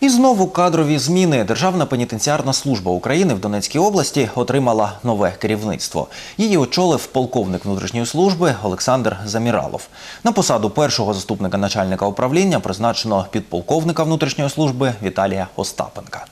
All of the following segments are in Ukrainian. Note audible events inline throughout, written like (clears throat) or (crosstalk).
І знову кадрові зміни. Державна пенітенціарна служба України в Донецькій області отримала нове керівництво. Її очолив полковник внутрішньої служби Олександр Заміралов. На посаду першого заступника начальника управління призначено підполковника внутрішньої служби Віталія Остапенка.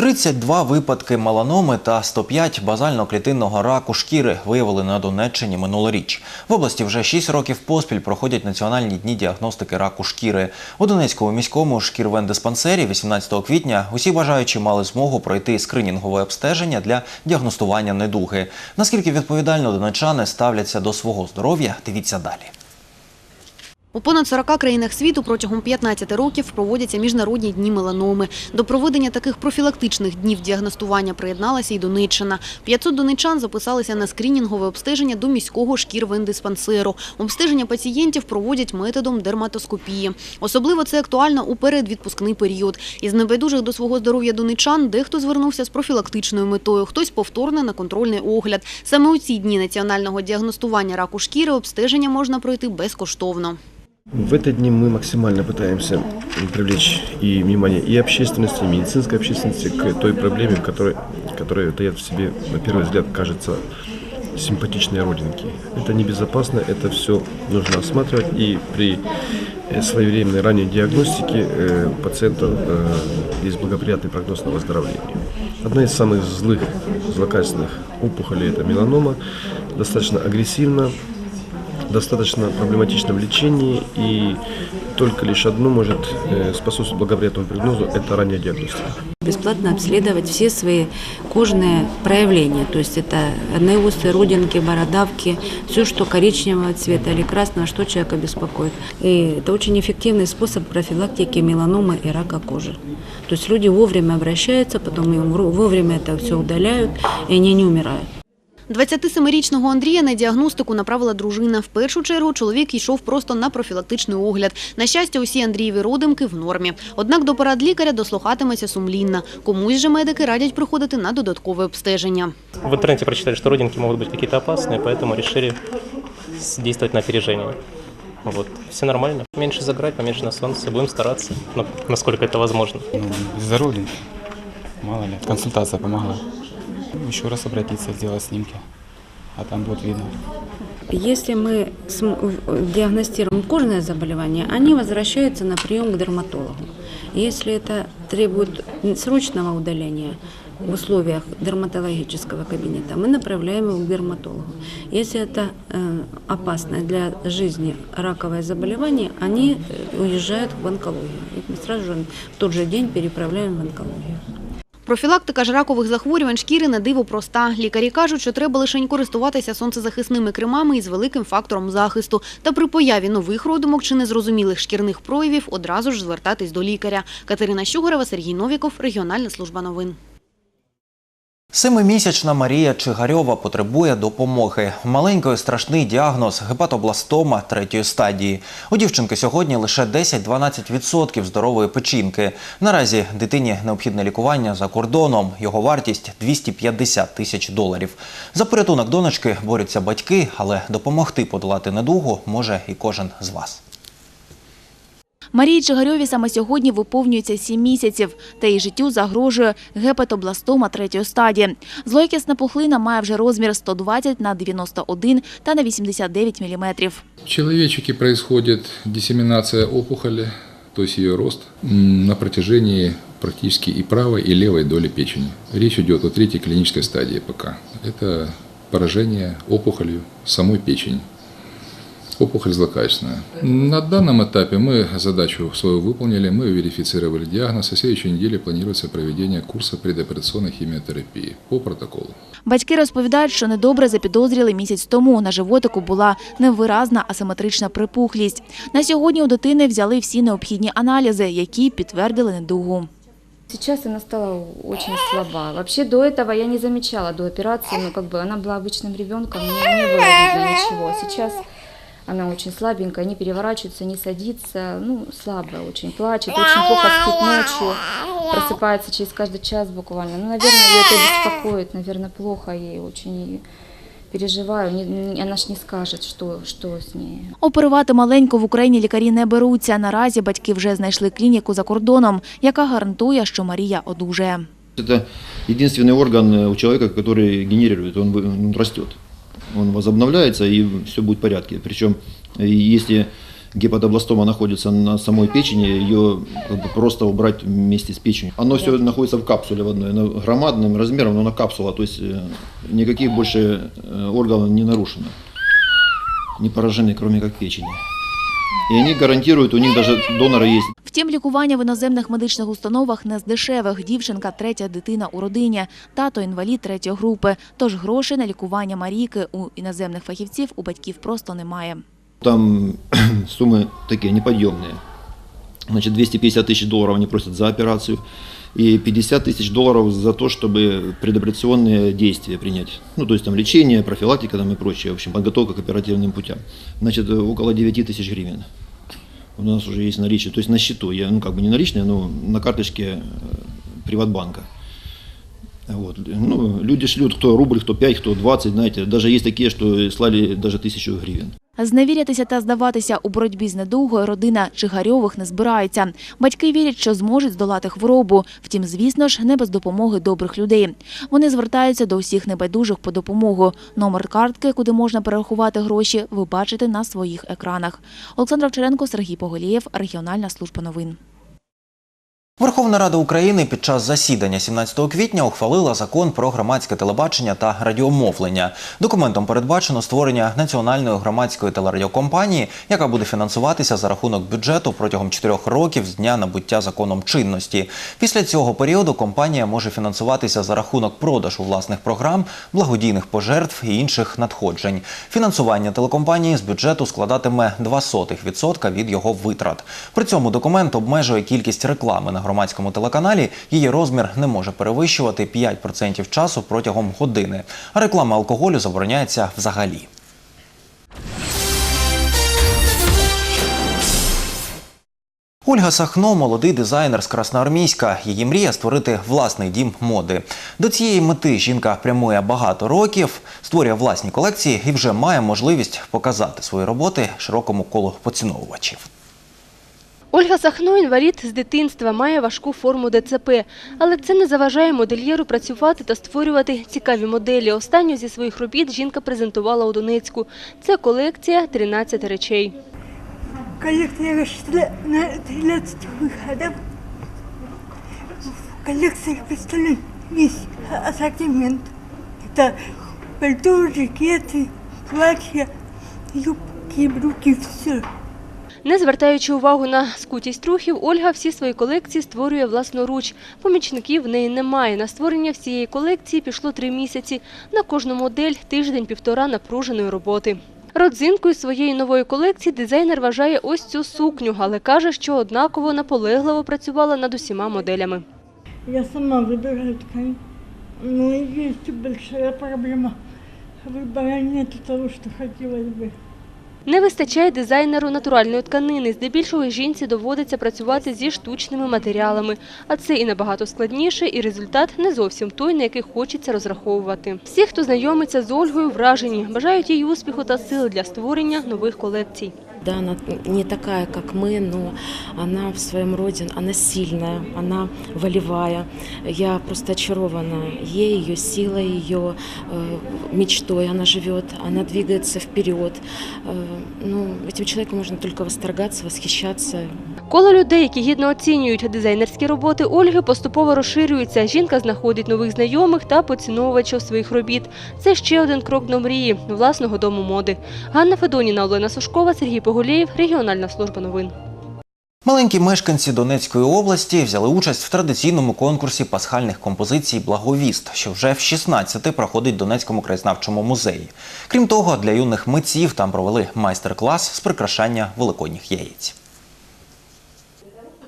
«32 випадки меланоми та 105 базально-клітинного раку шкіри виявили на Донеччині минулоріч. В області вже 6 років поспіль проходять національні дні діагностики раку шкіри. У Донецькому міському шкірвендиспансері 18 квітня усі бажаючі мали змогу пройти скринінгове обстеження для діагностування недуги. Наскільки відповідально донечани ставляться до свого здоров'я, дивіться далі. У понад 40 країнах світу протягом 15 років проводяться міжнародні дні меланоми. До проведення таких профілактичних днів діагностування приєдналася і Донеччина. 500 донечан записалися на скринінгове обстеження до міського шкірвендиспансеру. Обстеження пацієнтів проводять методом дерматоскопії. Особливо це актуально у передвідпускний період. Із небайдужих до свого здоров'я донечан дехто звернувся з профілактичною метою, хтось повторно на контрольний огляд. Саме у ці дні національного діагностування раку шкіри обстеження можна пройти безкоштовно. В эти дни мы максимально пытаемся привлечь и внимание и общественности, и медицинской общественности к той проблеме, которая, которая таят в себе, на первый взгляд, кажется симпатичные родинки. Это небезопасно, это все нужно осматривать, и при э, своевременной ранней диагностике э, пациента э, есть благоприятный прогноз на выздоровление. Одна из самых злых, злокачественных опухолей – это меланома, достаточно агрессивна, достаточно проблематично в лечении, и только лишь одно может э, способствовать благоприятному прогнозу – это ранняя диагностика. бесплатно обследовать все свои кожные проявления. То есть это неусы, родинки, бородавки, все, что коричневого цвета или красного, что человека беспокоит. И это очень эффективный способ профилактики меланомы и рака кожи. То есть люди вовремя обращаются, потом им вовремя это все удаляют, и они не умирают. 27-річного Андрія на діагностику направила дружина. В першу чергу чоловік йшов просто на профілактичний огляд. На щастя, усі Андрієві родимки в нормі. Однак до порад лікаря дослухатиметься сумлінно. Комусь же медики радять приходити на додаткове обстеження. В интернете прочитали, что родинки могут быть какие-то опасные, поэтому решили с- действовать на опережение. Вот. Все нормально. Меньше заграть, поменьше на солнце. Будем стараться, ну, насколько это возможно. Ну, здоровье. Мало ли. Консультация помогла. Еще раз обратиться, сделать снимки. А там будет видно. Если мы диагностируем кожное заболевание, они возвращаются на прием к дерматологу. Если это требует срочного удаления в условиях дерматологического кабинета, мы направляем его к дерматологу. Если это э, опасное для жизни раковое заболевание, они э, уезжают в онкологию. Их мы сразу же в тот же день переправляем в онкологию. Профілактика ж ракових захворювань шкіри на диво проста. Лікарі кажуть, що треба лише користуватися сонцезахисними кремами із великим фактором захисту. Та при появі нових родимок чи незрозумілих шкірних проявів одразу ж звертатись до лікаря. Катерина Щугорева, Сергій Новіков, Регіональна служба новин. Семимісячна Марія Чигарьова потребує допомоги. Маленької страшний діагноз гепатобластома третьої стадії. У дівчинки сьогодні лише 10-12% здорової печінки. Наразі дитині необхідне лікування за кордоном. Його вартість 250 тисяч доларів. За порятунок донечки борються батьки, але допомогти подолати недугу може і кожен з вас. Марії Чигарьові саме сьогодні виповнюється 7 місяців, та її життю загрожує гепатобластома третьої стадії. Злоякісна пухлина має вже розмір 120 на 91 та на 89 міліметрів. В человечке происходит диссеминация опухоли, то есть ее рост, на протяжении практически и правой, и левой доли печени. Речь идет о третьей клинической стадии пока. Это поражение опухолью самой печени. Опухоль злокачественная. На данном этапе мы задачу свою выполнили, мы верифицировали диагноз, и в следующей неделе планируется проведение курса предоперационной химиотерапии по протоколу. Батьки розповідають, що недобре запідозріли місяць тому. На животику була невиразна асиметрична припухлість. На сьогодні у дитини взяли всі необхідні аналізи, які підтвердили недугу. Сейчас она стала очень слаба. Вообще до этого я не замечала до операции, но как бы она была обычным ребенком, не, не было видно ничего. Сейчас она очень слабенькая, не переворачивается, не садится, ну, слабая очень, плачет, очень плохо спит ночью, просыпается через каждый час буквально. Ну, наверное, ее это беспокоит, наверное, плохо ей очень. И переживаю, не- не- она ж не скажет, что, что с ней. Оперувати маленьку в Україні лікарі не беруться. Наразі батьки вже знайшли клініку за кордоном, яка гарантує, що Марія одужає. Это единственный орган э, у человека, который генерирует, он, вы- Он возобновляется и все будет в порядке. Причем, если гепатобластома находится на самой печени, ее как бы просто убрать вместе с печенью. Оно все находится в капсуле в одной, оно громадным размером, но на капсула, то есть э, никаких больше э, органов не нарушено, не поражены, кроме как печени. И они гарантируют, у них даже донора есть Втім, лікування в іноземних медичних установах не з дешевих. Дівчинка – третя дитина у родині, тато – інвалід третьої групи. Тож грошей на лікування Марійки у іноземних фахівців у батьків просто немає. Там (clears throat) суммы такие неподъемные. Значит, 250 тысяч долларов они просят за операцию И 50 тысяч долларов за то, чтобы предоперационные действия принять. Ну, то есть там лечение, профилактика там и прочее, в общем, подготовка к оперативным путям. Значит, э, около 9 тысяч гривен. У нас уже есть наличие, то есть на счету, я, ну, как бы не наличные, но на карточке э, Приватбанка. Вот. Ну, люди шлют кто рубль, кто 5, кто 20, знаете, даже есть такие, что слали даже тысячу гривен. Зневірятися та здаватися у боротьбі з недугою родина Чигарьових не збирається. Батьки вірять, що зможуть здолати хворобу. Втім, звісно ж, не без допомоги добрих людей. Вони звертаються до усіх небайдужих по допомогу. Номер картки, куди можна перерахувати гроші, ви бачите на своїх екранах. Олександр Овчаренко, Сергій Поголієв, Регіональна служба новин. Верховна Рада України під час засідання 17 квітня ухвалила закон про громадське телебачення та радіомовлення. Документом передбачено створення національної громадської телерадіокомпанії, яка буде фінансуватися за рахунок бюджету протягом чотирьох років з дня набуття законом чинності. Після цього періоду компанія може фінансуватися за рахунок продажу власних програм, благодійних пожертв і інших надходжень. Фінансування телекомпанії з бюджету складатиме 0,02% від його витрат. При цьому документ обмежує кількість реклами на громадському телеканалі. Її розмір не може перевищувати 5% часу протягом години. А реклама алкоголю забороняється взагалі. Ольга Сахно молодий дизайнер з Красноармійська. Її мрія створити власний дім моди. До цієї мети жінка прямує багато років, створює власні колекції і вже має можливість показати свої роботи широкому колу поціновувачів. Ольга Сахно інвалід з дитинства, має важку форму ДЦП. Але це не заважає модельєру працювати та створювати цікаві моделі. Останню зі своїх робіт жінка презентувала у Донецьку. Це колекція «13 речей. Коллекция вышла на 13 выходов. В коллекции представлен весь ассортимент. Это пальто, жакеты, платья, юбки, брюки, все. Не звертаючи увагу на скутість рухів, Ольга всі свої колекції створює власноруч. Помічників в неї немає. На створення всієї колекції пішло три місяці. На кожну модель тиждень-півтора напруженої роботи. Родзинкою своєї нової колекції дизайнер вважає ось цю сукню, але каже, що однаково наполегливо працювала над усіма моделями. Я сама выбираю ткань. Но есть большая проблема. Выбора нет того, что хотелось бы. Не вистачає дизайнеру натуральної тканини. Здебільшого жінці доводиться працювати зі штучними матеріалами. А це і набагато складніше, і результат не зовсім той, на який хочеться розраховувати. Всі, хто знайомиться з Ольгою, вражені, бажають їй успіху та сил для створення нових колекцій. Да, она не такая, как мы, но она в своем роде, она сильная, она волевая. Я просто очарована ей, ее силой, ее э, мечтой. Она живет, она двигается вперед. Э, ну, этим человеком можно только восторгаться, восхищаться. Коло людей, які гідно оцінюють дизайнерські роботи Ольги, поступово розширюється. Жінка знаходить нових знайомих та поціновувачів своїх робіт. Це ще один крок до мрії – власного дому моди. Ганна Федоніна, Олена Сушкова, Сергій Погулєєв, Регіональна служба новин. Маленькі мешканці Донецької області взяли участь в традиційному конкурсі пасхальних композицій Благовіст, що вже в 16 проходить в Донецькому краєзнавчому музеї. Крім того, для юних митців там провели майстер-клас з прикрашання великодніх яєць.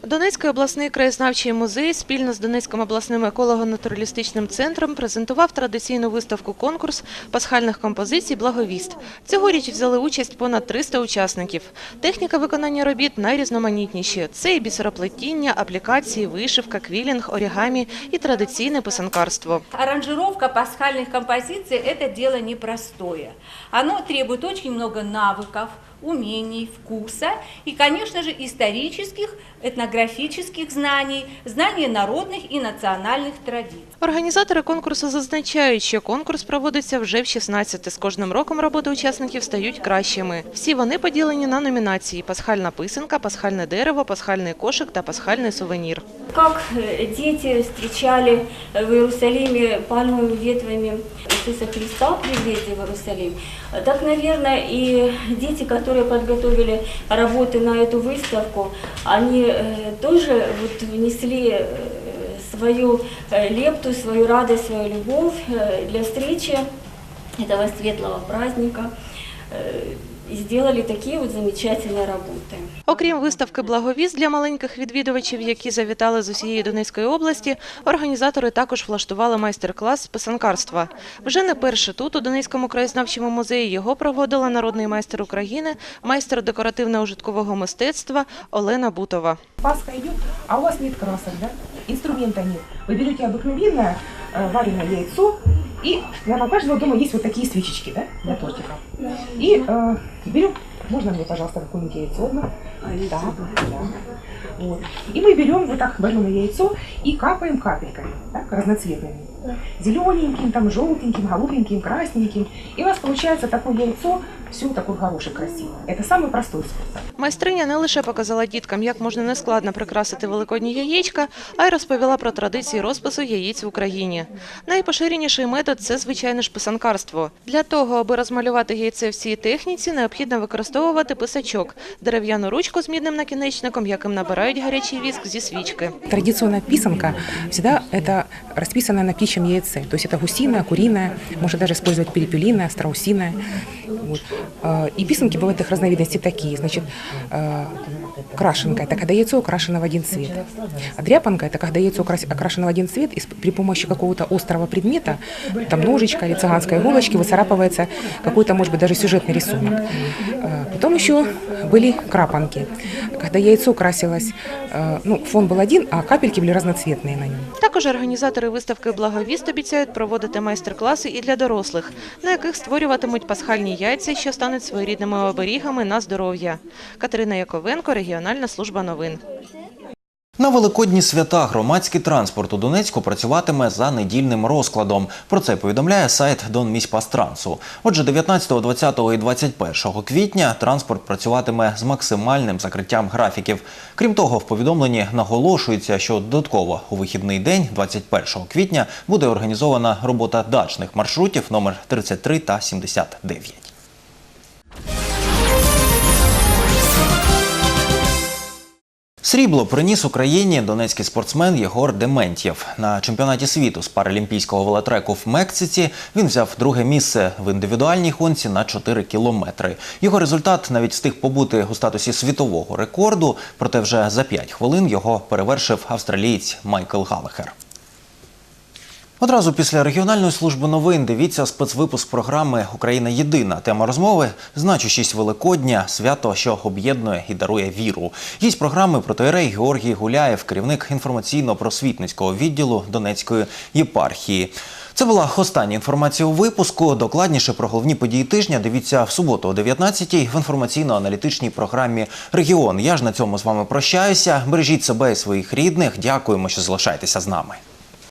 Донецький обласний краєзнавчий музей спільно з Донецьким обласним еколого-натуралістичним центром презентував традиційну виставку-конкурс пасхальних композицій «Благовіст». Цьогоріч взяли участь понад 300 учасників. Техніка виконання робіт найрізноманітніші. Це і бісероплетіння, аплікації, вишивка, квілінг, орігамі і традиційне писанкарство. Аранжировка пасхальных композиций – это дело непростое. Оно требует очень много навыков, умений, вкуса и, конечно же, исторических, этнографических знаний, знаний народных и национальных традиций. Організатори конкурсу зазначають, що конкурс проводиться вже в 16. З кожним роком роботи учасників стають кращими. Всі вони поділені на номінації: пасхальна писанка, пасхальне дерево, пасхальний кошик та пасхальний сувенір. Как э, дети встречали э, в Иерусалиме пальмовыми ветвями Иисуса Христа при въезде в Иерусалим, э, так, наверное, и дети, которые подготовили работы на эту выставку, они э, тоже вот внесли э, свою э, лепту, свою радость, свою любовь э, для встречи этого светлого праздника э, и сделали такие вот замечательные работы. Окрім виставки «Благовіст» для маленьких відвідувачів, які завітали з усієї Донецької області, організатори також влаштували майстер-клас з писанкарства. Вже не перше тут, у Донецькому краєзнавчому музеї, його проводила народний майстер України, майстер декоративно-ужиткового мистецтва Олена Бутова. Пасха идет, а у вас нет красок, да? Инструмента нет. Вы берете обыкновенное э, вареное яйцо, И наверное, у каждого дома есть вот такие свечечки, да, для тортика. И э, берем, можно мне, пожалуйста, какое-нибудь яйцо одно? Да, да. Вот. И мы берем вот так вареное яйцо и капаем капельками, так, разноцветными. Зелененьким, там, желтеньким, голубеньким, красненьким. И у нас получается такое яйцо, все такой горошек красивый. Это самый простой способ. Майстриня не лише показала діткам, як можна нескладно прикрасити великодні яєчка, а й розповіла про традиції розпису яєць в Україні. Найпоширеніший метод – це, звичайно ж, писанкарство. Для того, аби розмалювати яйце в цій техніці, необхідно використовувати писачок – дерев'яну ручку з мідним накінечником, яким набирають гарячий віск зі свічки. Традиционная писанка всегда это расписанное на птичьем яйце. То есть это гусиное, куриное, можно даже использовать перепелиное, страусиное. Вот. А, И писанки бывают их разновидности такие. Значит, а, крашенка – это когда яйцо окрашено в один цвет. А дряпанка – это когда яйцо окрашено в один цвет, и при помощи какого-то острого предмета, там ножичка или цыганской иголочки, выцарапывается какой-то, может быть, даже сюжетный рисунок. А, Потом еще были крапанки, когда яйцо красилось, ну, фон был один, а капельки были разноцветные на нем. Також організатори виставки «Благовіст» обіцяють проводити майстер-класи і для дорослих, на яких створюватимуть пасхальні яйця, що стануть своєрідними оберігами на здоров'я. Катерина Яковенко, регіональна служба новин. На великодні свята громадський транспорт у Донецьку працюватиме за недільним розкладом. Про це повідомляє сайт Донміськпастрансу. Отже, 19, 20 і 21 квітня транспорт працюватиме з максимальним закриттям графіків. Крім того, в повідомленні наголошується, що додатково у вихідний день, 21 квітня, буде організована робота дачних маршрутів номер 33 та 79. Срібло приніс Україні донецький спортсмен Єгор Дементьєв. На чемпіонаті світу з паралімпійського велотреку в Мексиці він взяв друге місце в індивідуальній гонці на 4 кілометри. Його результат навіть встиг побути у статусі світового рекорду, проте вже за 5 хвилин його перевершив австралієць Майкл Галахер. Одразу після регіональної служби новин дивіться спецвипуск програми Україна єдина. Тема розмови значущість Великодня, свято, що об'єднує і дарує віру. Гість програми протоєрей Георгій Гуляєв, керівник інформаційно-просвітницького відділу Донецької єпархії. Це була остання інформація у випуску. Докладніше про головні події тижня дивіться в суботу о 19-й в інформаційно-аналітичній програмі Регіон. Я ж на цьому з вами прощаюся. Бережіть себе і своїх рідних. Дякуємо, що залишаєтеся з нами.